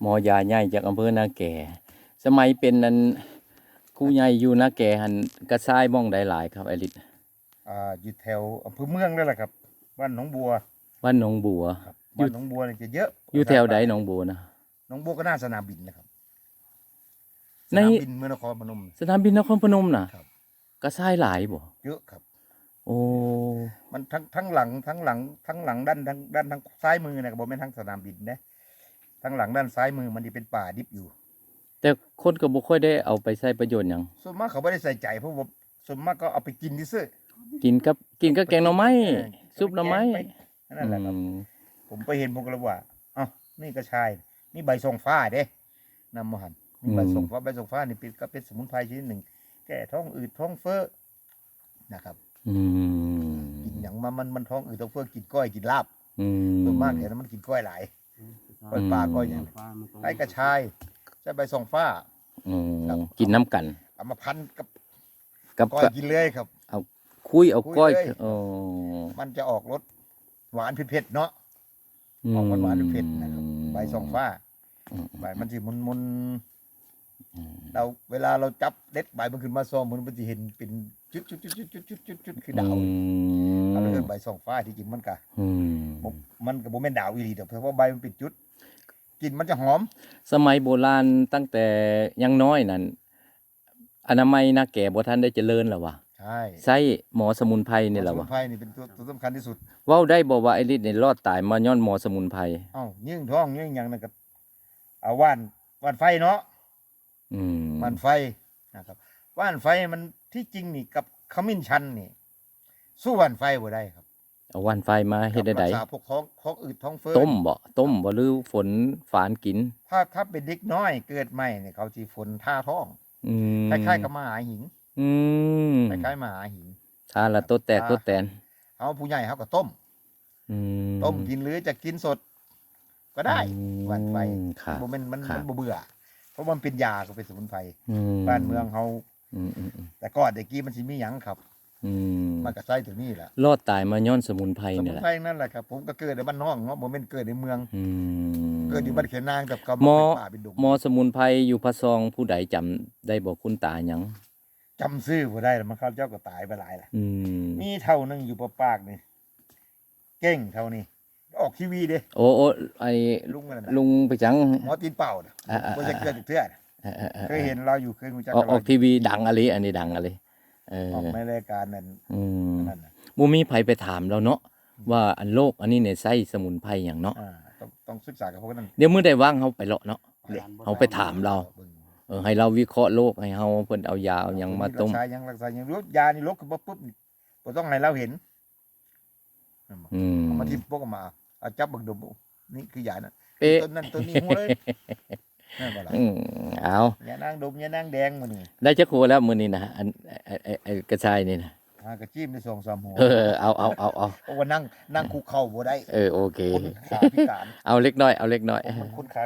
หมอยาใหญ่จากอำเภอนาแก่ สมัยเป็นนั้นครูใหญ่อยู่นาแก่หันกระชายบ้องได้หลายครับไอริสอ่าอยู่แถวอำเภอเมืองนั่นแหละครับ บ้านหนองบัวบ้านหนองบัว ครับอยู่ บ้านหนองบัวเนี่ยจะเยอะอยู่แถวใดหนองบัวนะ หนองบัวก็หน่าสนามบินนะครับสใน นามบินเมืองนครพนม สนามบินนครพนมน่ะครับ กระชายหลายบ่เยอะครับ โอ้มันทั้งทั้งหลังทั้งหลังทั้งหลังด้านทั้งด้านทางซ้ายมือนะครับผมเป็นทั้งสนามบินนะ ทั้งหลังด้านซ้ายมือมันจะเป็นป่าดิบอยู่ แต่คนก็บ่ค่อยได้เอาไปใช้ประโยชน์หยังส่วนมากเขาไม่ได้ใส่ใจเพราะว่าส่วนมากก็เอาไปกินที่ซื้อกินกับกินกับแกงหน่อไม้เออซุปหน่อไม้ไปนั่นแหละครับ อืมผมไปเห็นผมก็เลยว่าเอ้านี่กระชาย นี่ใบทรงฟ้าเด้นำมาหันนี่ใบทรงฟ้าใบทรงฟ้านี่เป็นก็เป็นสมุนไพรชนิดหนึ่ง แก้ท้องอืดท้องเฟ้อนะครับ อืมกินอย่างมันมันมันท้องอืดท้องเฟ้อกินก้อยกินลาบอืมส่วนมากแถวนั้นมันกินก้อยหลาย ก้อยปลาก้อยอย่างไอ้กระชายใช้ใบทรงฟ้า อืมครับกินน้ำกัน เอามาพันกับกับก้อยกับกินเลยครับคุยเอาคุยก้อยเลยโอ้มันจะออกรสหวานเผ็ดๆเนาะออกหวานหวานๆเผ็ดๆนะครับใบทรงฟ้าอืมใบมันสิมุนมุนอืมๆเราเวลาเราจับเด็ดใบมันขึ้นมาซองมันมันจะเห็นเป็นจุดจุดจุดจุดจุดจุดจุดจุดคือดาวอืมเราเรียกใบทรงฟ้าที่จริงมันกะอืมบ่มันกับโบแม่นดาวอีหลีดอกเพราะว่าใบมันเป็นจุด กลิ่นมันจะหอม สมัยโบราณตั้งแต่ยังน้อยนั่นอนามัยนาแก่บ่ทันได้เจริญแล้ววะใช่ใช้หมอสมุนไพรนี่แหละสมุวะนไพรนี่เป็นตัวตัวสำคัญที่สุด เว้าได้บ่ว่าไอ้ฤทธิ์นี่รอดตายมาย้อนหมอสมุนไพรเอ้ายิ่งท้องยิ่งหยังนั่นก็เอาว่านว่านไฟเนาะอืมว่านไฟนะครับว่านไฟมันที่จริงนี่กับขมิ้นชันนี่ สู้ว่านไฟบ่ได้ครับ เอาวันไฟมาเฮ็ดได้รัไดกษาพวกท้องท้องอืดท้องเฟ้อต้มบ่ต้มบ่หรือฝนฝานกิน ถ้าถ้าเป็นเด็กน้อยเกิดใหม่เนี่ยเขาจีฝนท่าท้องอืมคล้ายๆกับมหาหิงอืมคล้ายๆมหาหิงทานละตัวแตกตัวแตนเอาผู้ใหญ่เขาก็ต้มอืมต้มกินหรือจะกินสด ก็ได้อืมวันไฟครับมันมันครัมับนบ่เบื่อ เพราะมันเป็นยาก็เป็นสมุนไพรอืมบ้านเมืองเขาอืมอืมอืมแต่ก่อนเด็กกี้มันสิมีหยังครับ อืมมันก็ใช้ตัวนี้แหละรอดตายมาย้อนสมุนไพรสมุนี่นแหละไพรนั่นแหละครับผมก็เกิดในบ้านนอกเนาะผมเป็นเกิดในเมือง อืม เกิดอยู่บ้านเขียนนางกับกับหมอ เป็นป่าเป็นดงหมอสมุนไพรอยู่พระซองผู้ใดจำได้บอกคุณตาหยังจำซื้อบ่ได้แล้วมันเข้าเจ้าก็ตายไปหลายแหละอืมมีเท่านึงอยู่ปะปากนี่เก่งเท่านี้ออกทีวีเด้โอ้โอ้ไอลุงนั่นน่ะลุงไปจัง หมอตีนเป่าน่ะอ่าๆๆ บ่จะเกิดจากเทื่อน่ะเออเออเออเคยเห็นเราอยู่เคยรู้จักออกกับอเราอกทีวีดังอะไรอันนี้ดังอะไร เออออกในรายการนั่นอืมนั่นน่ะบ่มีไผไปถามเราเนาะว่าอันโลกอันนี้เนี่ยใช้สมุนไพรหยังเนาะอ่าต้องต้องศึกษากับพวกนั้นเดี๋ยวมื้อใดว่างเฮาไปเลาะเนาะเด็กเฮาไปถามเรา บิ่งเออให้เราวิเคราะห์โลกให้เฮาเพิ่นเอายาเอาหยังมาต้ม รักษายังรักษายังลดยานี่ลดขึ้นมาปุ๊บนี่บ่ต้องให้เราเห็นนั่นบ่อืมเอามาทิ่มพวกเอามาเอาจับเบิ่งดมนี่คือยานั่นเป๊ะต้นนั้นต้นนี้หัวเลยนั่นบ่ล่ะอืมเอายานางดมยานางแดงมื้อนี้ได้จักหัวแล้วมื้อนี้นะอัน ไอ้ไอ้ไอ้กระชายนี่นะหากระจิ้มได้2 3หัวเออเอาเอาเอาเอาเพราะว่านั่งนั่งคุกเข่าบ่ได้เออโอเค คนขาพิการเอาเล็กน้อยเอาเล็กน้อยผมเป็นคนขา